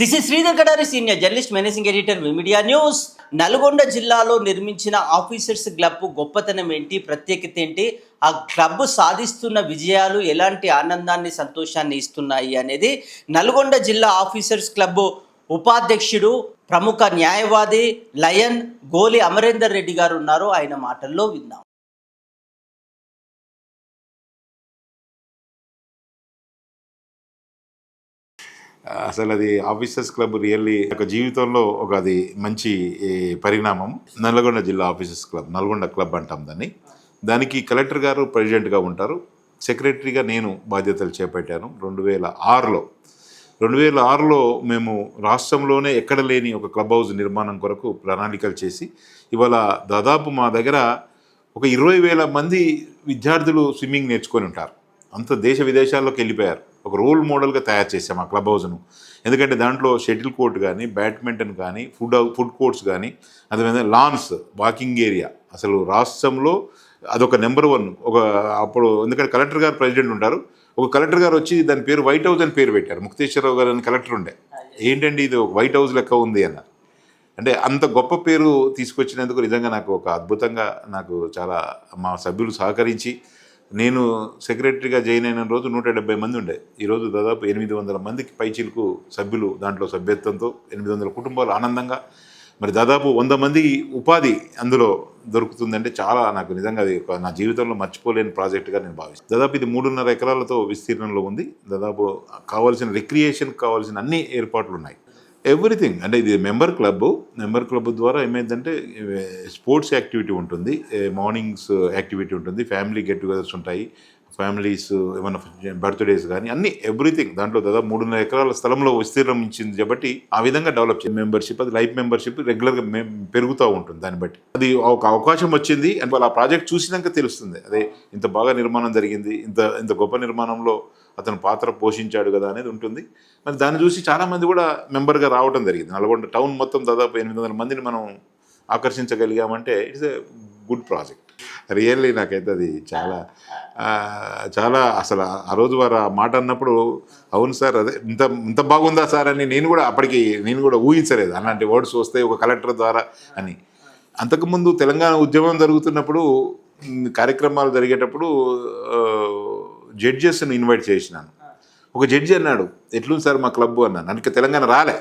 This is Sridhar Kadari senior journalist managing editor media news Nalgonda జిల్లాలో నిర్మించిన officers club గొప్పతనం ఏంటి? ప్రత్యేకత ఏంటి? ఆ క్లబ్ సాధిస్తున్న విజయాలు ఎలాంటి ఆనందాన్ని సంతోషాన్ని ఇస్తున్నాయి అనేది నల్గొండ జిల్లా ఆఫీసర్స్ క్లబ్ ఉపాధ్యక్షుడు ప్రముఖ న్యాయవాది లయన్ గోలి అమరేందర్ రెడ్డి గారు ఉన్నారు. ఆయన మాటల్లో విందాం. అసలు అది ఆఫీసర్స్ క్లబ్ రియల్లీ ఒక జీవితంలో ఒక అది మంచి పరిణామం. నల్గొండ జిల్లా ఆఫీసర్స్ క్లబ్ నల్గొండ క్లబ్ అంటాం దాన్ని. దానికి కలెక్టర్ గారు ప్రెసిడెంట్గా ఉంటారు. సెక్రటరీగా నేను బాధ్యతలు చేపట్టాను. రెండు వేల ఆరులో. రెండు వేల ఆరులో మేము రాష్ట్రంలోనే ఎక్కడ లేని ఒక క్లబ్ హౌస్ నిర్మాణం కొరకు ప్రణాళికలు చేసి ఇవాళ దాదాపు మా దగ్గర ఒక ఇరవై వేల మంది విద్యార్థులు స్విమ్మింగ్ నేర్చుకొని ఉంటారు. అంత దేశ విదేశాల్లోకి వెళ్ళిపోయారు. ఒక రోల్ మోడల్గా తయారు చేసాం ఆ క్లబ్ హౌస్ను. ఎందుకంటే దాంట్లో షటిల్ కోర్ట్ కానీ బ్యాడ్మింటన్ కానీ ఫుడ్ ఫుడ్ కోర్ట్స్ కానీ అదేవిధంగా లాన్స్ వాకింగ్ ఏరియా. అసలు రాష్ట్రంలో అదొక నెంబర్ వన్. ఒక అప్పుడు ఎందుకంటే కలెక్టర్ గారు ప్రెసిడెంట్ ఉంటారు. ఒక కలెక్టర్ గారు వచ్చి దాని పేరు వైట్ హౌస్ అని పేరు పెట్టారు. ముక్తేశ్వరరావు గారు అని కలెక్టర్ ఉండే. ఏంటండి ఇది వైట్ హౌస్ లెక్క ఉంది అన్నారు అంటే అంత గొప్ప పేరు తీసుకొచ్చినందుకు నిజంగా నాకు ఒక అద్భుతంగా నాకు చాలా మా సభ్యులు సహకరించి నేను సెక్రటరీగా జాయిన్ అయిన రోజు నూట డెబ్బై మంది ఉండే. ఈరోజు దాదాపు ఎనిమిది వందల మందికి పైచీలకు సభ్యులు దాంట్లో సభ్యత్వంతో ఎనిమిది వందల కుటుంబాలు ఆనందంగా మరి దాదాపు వంద మంది ఉపాధి అందులో దొరుకుతుందంటే చాలా నాకు నిజంగా అది ఒక నా జీవితంలో మర్చిపోలేని ప్రాజెక్టుగా నేను భావిస్తాను దాదాపు ఇది మూడున్నర ఎకరాలతో విస్తీర్ణంలో ఉంది. దాదాపు కావాల్సిన రిక్రియేషన్ కావాల్సిన అన్ని ఏర్పాట్లు ఉన్నాయి. ఎవ్రీథింగ్ అంటే ఇది మెంబర్ క్లబ్. మెంబర్ క్లబ్ ద్వారా ఏమైందంటే స్పోర్ట్స్ యాక్టివిటీ ఉంటుంది. మార్నింగ్స్ యాక్టివిటీ ఉంటుంది. ఫ్యామిలీ గెట్ టుగెదర్స్ ఉంటాయి. ఫ్యామిలీస్ ఏమైనా బర్త్డేస్ కానీ అన్ని ఎవ్రీథింగ్. దాంట్లో దాదాపు మూడున్నర ఎకరాల స్థలంలో విస్తీర్ణం ఇచ్చింది కాబట్టి ఆ విధంగా డెవలప్ చేయండి మెంబర్షిప్ అది లైఫ్ మెంబర్షిప్ రెగ్యులర్గా పెరుగుతూ ఉంటుంది దాన్ని బట్టి. అది ఒక అవకాశం వచ్చింది అండ్ వాళ్ళు ఆ ప్రాజెక్ట్ చూసినాక తెలుస్తుంది. అదే ఇంత బాగా నిర్మాణం జరిగింది ఇంత ఇంత గొప్ప నిర్మాణంలో అతను పాత్ర పోషించాడు కదా అనేది ఉంటుంది. మరి దాన్ని చూసి చాలామంది కూడా మెంబర్గా రావడం జరిగింది. నల్గొండ టౌన్ మొత్తం దాదాపు ఎనిమిది వందల మందిని మనం ఆకర్షించగలిగామంటే it's a good project really నాకైతే అది చాలా చాలా అసలు ఆ రోజు వారు ఆ మాట అన్నప్పుడు అవును సార్ అదే ఇంత ఇంత బాగుందా సార్ అని నేను కూడా అప్పటికి నేను కూడా ఊహించలేదు. అలాంటి వర్డ్స్ వస్తాయి ఒక కలెక్టర్ ద్వారా అని. అంతకుముందు తెలంగాణ ఉద్యమం జరుగుతున్నప్పుడు కార్యక్రమాలు జరిగేటప్పుడు జడ్జెస్ని ఇన్వైట్ చేసినాను. ఒక జడ్జి అన్నాడు ఎట్లుంది సార్ మా క్లబ్? అన్నాను. అందుకే తెలంగాణ రాలే.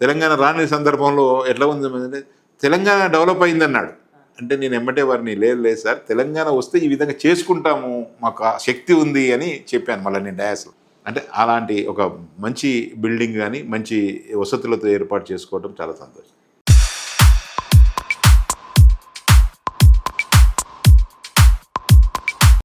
తెలంగాణ రాని సందర్భంలో ఎట్లా ఉంది? తెలంగాణ డెవలప్ అయిందన్నాడు. అంటే నేను ఎమ్మటే వారిని లేదు లేదు సార్ తెలంగాణ వస్తే ఈ విధంగా చేసుకుంటాము మాకు ఆ శక్తి ఉంది అని చెప్పాను మళ్ళీ నేను డయాస్లో. అంటే అలాంటి ఒక మంచి బిల్డింగ్ కానీ మంచి వసతులతో ఏర్పాటు చేసుకోవడం చాలా సంతోషం.